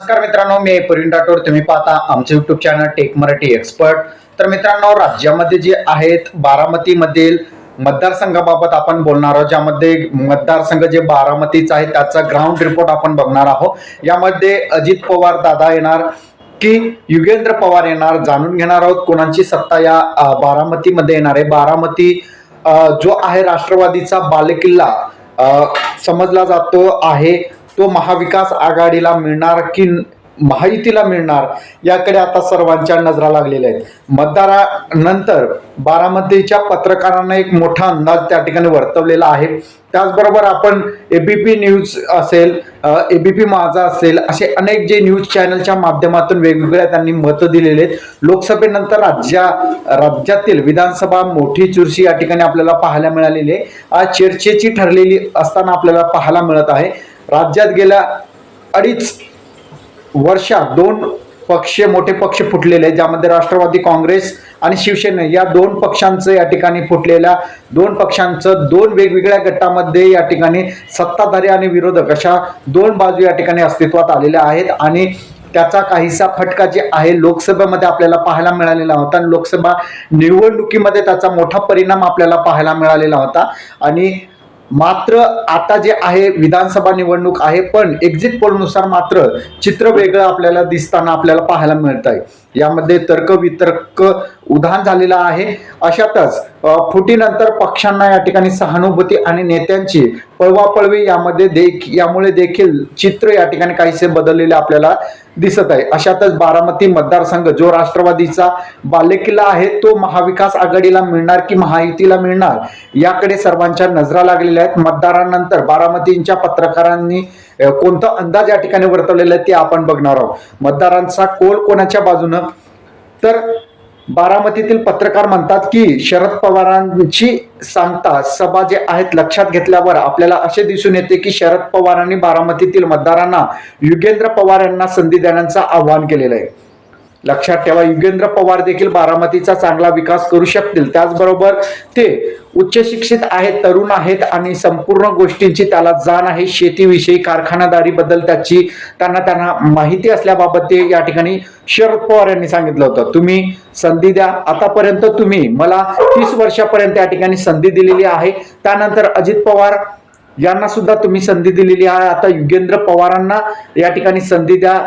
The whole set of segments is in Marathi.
नमस्कार मित्रांनो मी प्रवीण राठोड. तुम्ही पाहता आमचं YouTube channel Tech Marathi Expert तर मित्रांनो राज्यामध्ये जे आहेत बारामतीमधील मतदारसंघाबाबत आपण बोलणार आहोत ज्यामध्ये मतदारसंघ जे बारामतीचा आहे त्याचा ग्राउंड रिपोर्ट आपण बघणार आहोत. यामध्ये अजित पवार दादा येणार की युगेंद्र पवार येणार जाणून घेणार आहोत कोणाची सत्ता या बारामतीमध्ये येणार आहे. बारामती जो आहे राष्ट्रवादीचा बालेकिल्ला समजला जातो आहे. तो महाविकास आघाडीला मिळणार की महायुतीला मिळणार याकडे आता सर्वांच्या नजरा लागलेल्या आहेत. मतदारानंतर बारामतीच्या पत्रकारांना एक मोठा अंदाज त्या ठिकाणी वर्तवलेला आहे. त्याचबरोबर आपण एबीपी न्यूज असेल एबीपी माझा असेल असे अनेक जे न्यूज चॅनलच्या माध्यमातून वेगवेगळ्या त्यांनी मतं दिलेले आहेत. लोकसभेनंतर राज्या राज्यातील विधानसभा मोठी चुरशी या ठिकाणी आपल्याला पाहायला मिळालेली आहे. आज चर्चेची ठरलेली असताना आपल्याला पाहायला मिळत आहे. राज्यात गेल्या अडीच वर्षात दोन पक्ष मोठे पक्ष फुटलेले आहेत ज्यामध्ये राष्ट्रवादी काँग्रेस आणि शिवसेना या दोन पक्षांचं या ठिकाणी फुटलेल्या दोन पक्षांचं दोन वेगवेगळ्या गटामध्ये या ठिकाणी सत्ताधारी आणि विरोधक अशा दोन बाजू या ठिकाणी अस्तित्वात आलेल्या आहेत. आणि त्याचा काहीसा फटका जे आहे लोकसभेमध्ये आपल्याला पाहायला मिळालेला होता आणि लोकसभा निवडणुकीमध्ये त्याचा मोठा परिणाम आपल्याला पाहायला मिळालेला होता. आणि मात्र आता जे आहे विधानसभा निवडणूक आहे पण एक्झिट पोलनुसार मात्र चित्र वेगळं आपल्याला दिसताना आपल्याला पाहायला मिळत आहे यामध्ये तर्क वितर्क उधाण झालेला आहे. अशातच फुटीनंतर पक्षांना या ठिकाणी सहानुभूती आणि नेत्यांची पळवापळवी यामध्ये देख यामुळे देखील चित्र या ठिकाणी काहीसे बदललेले आपल्याला दिसत आहे. अशातच बारामती मतदारसंघ जो राष्ट्रवादीचा बालेकिल्ला आहे तो महाविकास आघाडीला मिळणार की महायुतीला मिळणार? याकडे सर्वांच्या नजरा लागलेल्या आहेत. मतदारानंतर बारामतींच्या पत्रकारांनी कोणता अंदाज या ठिकाणी वर्तवलेला आहे ते आपण बघणार आहोत. मतदारांचा कोल कोणाच्या बाजूनं? तर बारामतीतील पत्रकार म्हणतात की शरद पवारांची सांगता सभा जे आहेत लक्षात घेतल्यावर आपल्याला असे दिसून येते की शरद पवारांनी बारामतीतील मतदारांना युगेंद्र पवार यांना संधी देण्याचं आवाहन केलेलं आहे. लक्षात ठेवा युगेंद्र पवार देखील बारामतीचा चांगला विकास करू शकतील. त्याचबरोबर ते उच्च शिक्षित आहेत तरुण आहेत आणि संपूर्ण गोष्टींची त्याला जाण आहे. शेतीविषयी कारखानादारीबद्दल त्याची त्यांना त्यांना माहिती असल्याबाबत ते या ठिकाणी शरद पवार यांनी सांगितलं होतं. तुम्ही संधी द्या. आतापर्यंत तुम्ही मला तीस वर्षापर्यंत या ठिकाणी संधी दिलेली आहे. त्यानंतर अजित पवार यांना सुद्धा तुम्ही संधी दिलेली आहे. आता युगेंद्र पवारांना या ठिकाणी संधी द्या.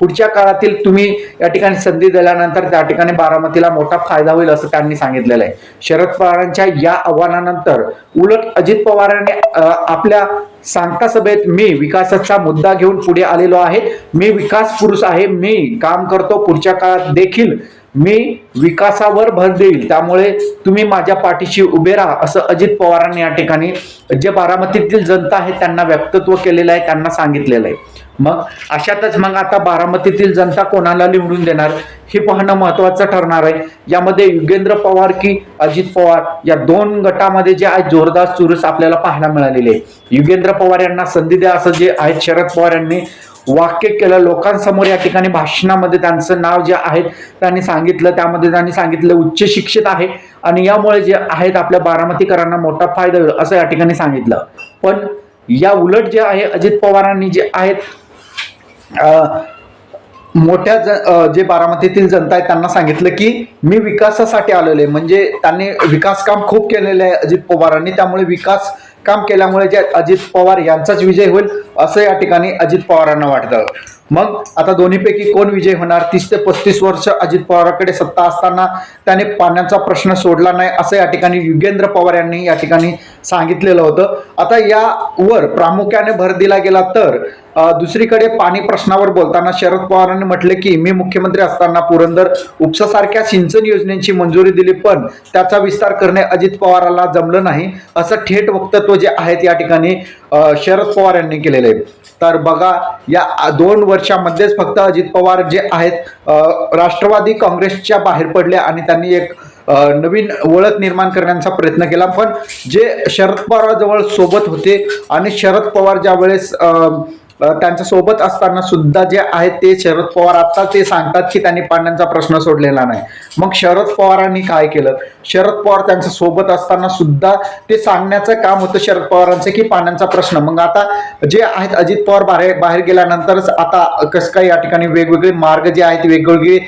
पुढच्या काळातील तुम्ही या ठिकाणी संधी दिल्यानंतर त्या ठिकाणी बारामतीला मोठा फायदा होईल असं त्यांनी सांगितलेलं आहे. शरद पवारांच्या या आव्हानानंतर उलट अजित पवारांनी आपल्या सांगता सभेत मी विकासाचा मुद्दा घेऊन पुढे आलेलो आहे. मी विकास पुरुष आहे मी काम करतो. पुढच्या काळात देखील मी विकासावर भर देईल. त्यामुळे तुम्ही माझ्या पाठीशी उभे राहा असं अजित पवारांनी या ठिकाणी जे बारामतीतील जनता आहे त्यांना व्यक्तत्व केलेलं आहे त्यांना सांगितलेलं आहे. मग अशातच मग आता बारामतीतील जनता कोणाला निवडून देणार हे पाहणं महत्वाचं ठरणार आहे. यामध्ये युगेंद्र पवार की अजित पवार या दोन गटामध्ये जे आहे जोरदार चुरस आपल्याला पाहायला मिळालेली आहे. युगेंद्र पवार यांना संधी द्या असं जे आहे शरद पवार यांनी वाक्य केलं लोकांसमोर या ठिकाणी भाषणामध्ये त्यांचं नाव जे आहे त्यांनी सांगितलं त्यामध्ये त्यांनी सांगितलं उच्च शिक्षित आहे. आणि यामुळे जे आहेत आपल्या बारामतीकरांना मोठा फायदा होईल असं या ठिकाणी सांगितलं. पण या उलट जे आहे अजित पवारांनी जे आहेत मोठ्या ज जे बारामतीतील जनता आहे त्यांना सांगितलं की मी विकासासाठी आलेलो आहे. म्हणजे त्यांनी विकास काम खूप केलेलं आहे अजित पवारांनी त्यामुळे विकास काम केल्यामुळे जे अजित पवार यांचाच विजय होईल असं या ठिकाणी अजित पवारांना वाटतं. मग आता दोन्हीपैकी कोण विजय होणार? तीस ते पस्तीस वर्ष अजित पवाराकडे सत्ता असताना त्याने पाण्याचा प्रश्न सोडला नाही असं या ठिकाणी युगेंद्र पवार यांनी या ठिकाणी सांगितलेलं होतं. आता यावर प्रामुख्याने भर दिला गेला तर दुसरीकडे पाणी प्रश्नावर बोलताना शरद पवारांनी म्हटले की मी मुख्यमंत्री असताना पुरंदर उपसासारख्या सिंचन योजनेची मंजुरी दिली पण त्याचा विस्तार करणे अजित पवाराला जमलं नाही. असं थेट वक्तव्य जे आहेत या ठिकाणी शरद पवार यांनी केलेलं. आहे तर बघा या दोन वर्षामध्येच फक्त अजित पवार जे आहेत राष्ट्रवादी काँग्रेसच्या बाहेर पडले आणि त्यांनी एक नवीन ओळख निर्माण करण्याचा प्रयत्न केला. पण जे शरद पवाराजवळ सोबत होते आणि शरद पवार ज्यावेळेस त्यांच्यासोबत असताना सुद्धा जे आहेत ते शरद पवार आता ते सांगतात की त्यांनी पांड्यांचा प्रश्न सोडलेला नाही. मग शरद पवारांनी काय केलं? शरद पवार त्यांच्यासोबत असताना सुद्धा ते सांगण्याचं काम होतं शरद पवारांचं की पांड्यांचा प्रश्न. मग आता जे आहेत अजित पवार बाहेर बाहेर गेल्यानंतरच आता कसं काय या ठिकाणी वेगवेगळे मार्ग जे आहेत वेगवेगळे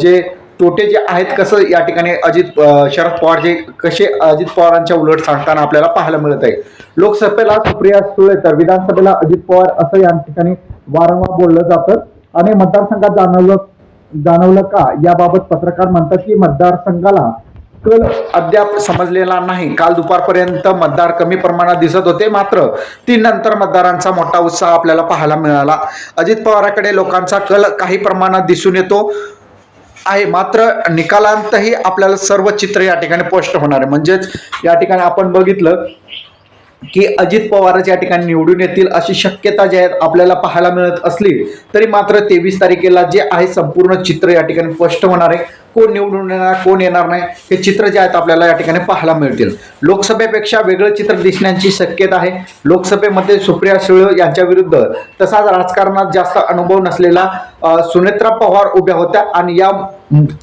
जे तोटे जे आहेत कसं या ठिकाणी अजित शरद पवार जे कसे अजित पवारांच्या उलट सांगताना आपल्याला पाहायला मिळत आहे. लोकसभेला सुप्रिया सुळे तर विधानसभेला अजित पवार असं या ठिकाणी वारंवार बोललं जातं. आणि मतदारसंघात जाणवलं जाणवलं का? याबाबत पत्रकार म्हणतात की मतदारसंघाला कल अद्याप समजलेला नाही. काल दुपारपर्यंत मतदार कमी प्रमाणात दिसत होते मात्र तीन नंतर मतदारांचा मोठा उत्साह आपल्याला पाहायला मिळाला. अजित पवाराकडे लोकांचा कल काही प्रमाणात दिसून येतो. आहे. मात्र निकालांतही आपल्याला सर्व चित्र या ठिकाणी स्पष्ट होणार आहे. म्हणजेच या ठिकाणी आपण बघितलं की अजित पवारच या ठिकाणी निवडून येतील अशी शक्यता जी आहे आपल्याला पाहायला मिळत असली तरी मात्र तेवीस तारखेला जे आहे संपूर्ण चित्र या ठिकाणी स्पष्ट होणार आहे. कोण निवडून येणार कोण येणार नाही हे चित्र जे आहेत आपल्याला या ठिकाणी पाहायला मिळतील. लोकसभेपेक्षा वेगळं चित्र दिसण्याची शक्यता आहे. लोकसभेमध्ये सुप्रिया सुळे यांच्या विरुद्ध तसाच राजकारणात जास्त अनुभव नसलेला सुनेत्रा पवार उभ्या होत्या आणि या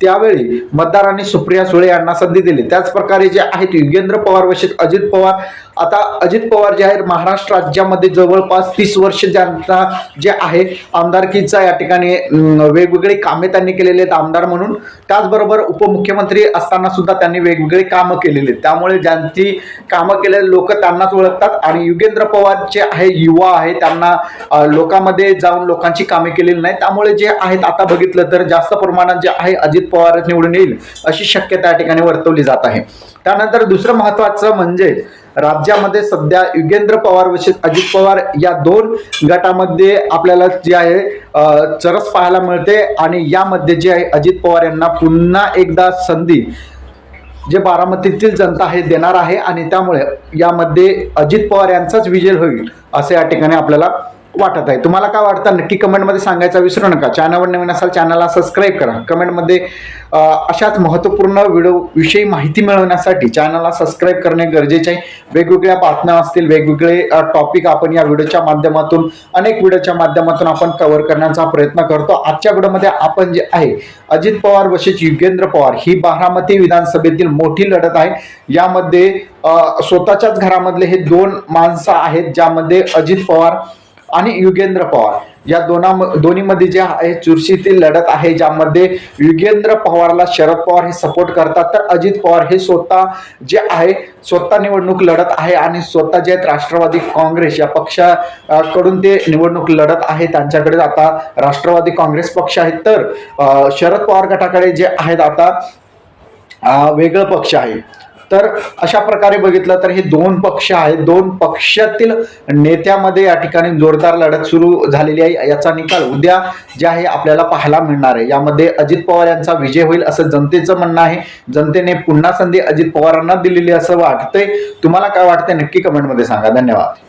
त्यावेळी मतदारांनी सुप्रिया सुळे यांना संधी दिली. त्याच प्रकारे जे आहेत युगेंद्र पवार वशीत अजित पवार. आता अजित पवार जे आहेत महाराष्ट्र राज्यामध्ये जवळपास तीस वर्ष ज्यांचा जे आहे आमदारकीचा या ठिकाणी वेगवेगळी कामे त्यांनी केलेली आहेत आमदार म्हणून. त्याचबरोबर उपमुख्यमंत्री असताना सुद्धा त्यांनी वेगवेगळी कामं केलेली आहेत. त्यामुळे ज्यांची कामं केलेले लोक त्यांनाच ओळखतात. आणि युगेंद्र पवार जे आहे युवा आहे त्यांना लोकांमध्ये जाऊन लोकांची कामे केलेली नाही त्यामुळे जे आहेत आता बघितलं तर जास्त प्रमाणात जे आहे अजित पवार निवडून येईल अशी शक्यता या ठिकाणी वर्तवली जात आहे. त्यानंतर दुसरं महत्वाचं म्हणजे राज्यामध्ये सध्या युगेंद्र पवार वशीत अजित पवार या दोन गटामध्ये आपल्याला जे आहे चरस पाहायला मिळते आणि यामध्ये जे आहे अजित पवार यांना पुन्हा एकदा संधी जे बारामतीतील जनता आहे देणार आहे आणि त्यामुळे यामध्ये अजित पवार यांचाच विजय होईल असं या ठिकाणी आपल्याला वाटत आहे. तुम्हाला काय वाटतं? नक्की कमेंटमध्ये सांगायचं विसरू नका. चॅनलवर नवीन असाल चॅनलला सबस्क्राईब करा. कमेंटमध्ये अशाच महत्त्वपूर्ण व्हिडिओविषयी माहिती मिळवण्यासाठी चॅनलला सबस्क्राईब करणे गरजेचे आहे. वेगवेगळ्या बातम्या असतील वेगवेगळे टॉपिक आपण या व्हिडिओच्या माध्यमातून अनेक व्हिडिओच्या माध्यमातून आपण कव्हर करण्याचा प्रयत्न करतो. आजच्या व्हिडिओमध्ये आपण जे आहे अजित पवार वशेष युगेंद्र पवार ही बारामती विधानसभेतील मोठी लढत आहे. यामध्ये स्वतःच्याच घरामधले हे दोन माणसं आहेत ज्यामध्ये अजित पवार आणि युगेंद्र पवार. या दोना दोन्हीमध्ये जे आहे चुरशीतील लढत आहे ज्यामध्ये युगेंद्र पवारला शरद पवार हे सपोर्ट करतात तर अजित पवार हे स्वतः जे आहे स्वतः निवडणूक लढत आहे आणि स्वतः जे आहेत राष्ट्रवादी काँग्रेस या पक्षाकडून ते निवडणूक लढत आहे त्यांच्याकडे आता राष्ट्रवादी काँग्रेस पक्ष आहेत. तर शरद पवार गटाकडे जे आहेत आता वेगळं पक्ष आहे. तर अशा प्रकारे बघितलं तर हे दोन पक्ष आहेत. दोन पक्षातील नेत्यामध्ये या ठिकाणी जोरदार लढत सुरू झालेली आहे. याचा निकाल उद्या जे आहे आपल्याला पाहायला मिळणार आहे. यामध्ये अजित पवार यांचा विजय होईल असं जनतेचं म्हणणं आहे. जनतेने पुन्हा संधी अजित पवारांना दिलेली असं वाटतंय. तुम्हाला काय वाटतंय नक्की कमेंटमध्ये सांगा. धन्यवाद.